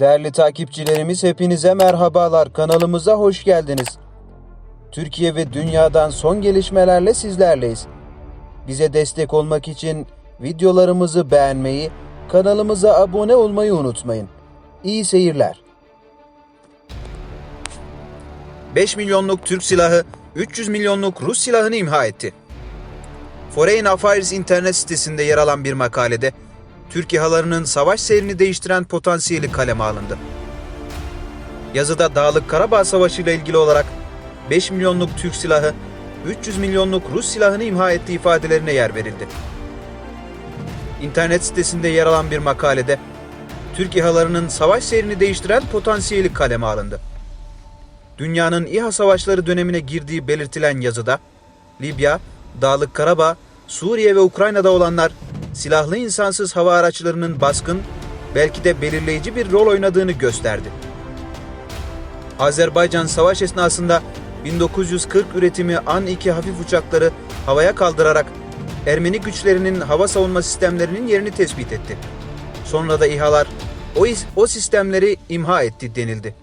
Değerli takipçilerimiz hepinize merhabalar. Kanalımıza hoş geldiniz. Türkiye ve dünyadan son gelişmelerle sizlerleyiz. Bize destek olmak için videolarımızı beğenmeyi, kanalımıza abone olmayı unutmayın. İyi seyirler. 5 milyonluk Türk silahı 300 milyonluk Rus silahını imha etti. Foreign Affairs internet sitesinde yer alan bir makalede Türk İHA'larının savaş seyrini değiştiren potansiyeli kaleme alındı. Yazıda Dağlık Karabağ Savaşı ile ilgili olarak 5 milyonluk Türk silahı 300 milyonluk Rus silahını imha ettiği ifadelerine yer verildi. İnternet sitesinde yer alan bir makalede Türk İHA'larının savaş seyrini değiştiren potansiyeli kaleme alındı. Dünyanın İHA savaşları dönemine girdiği belirtilen yazıda Libya, Dağlık Karabağ, Suriye ve Ukrayna'da olanlar silahlı insansız hava araçlarının baskın, belki de belirleyici bir rol oynadığını gösterdi. Azerbaycan savaş esnasında 1940 üretimi An-2 hafif uçakları havaya kaldırarak Ermeni güçlerinin hava savunma sistemlerinin yerini tespit etti. Sonra da İHA'lar o, o sistemleri imha etti denildi.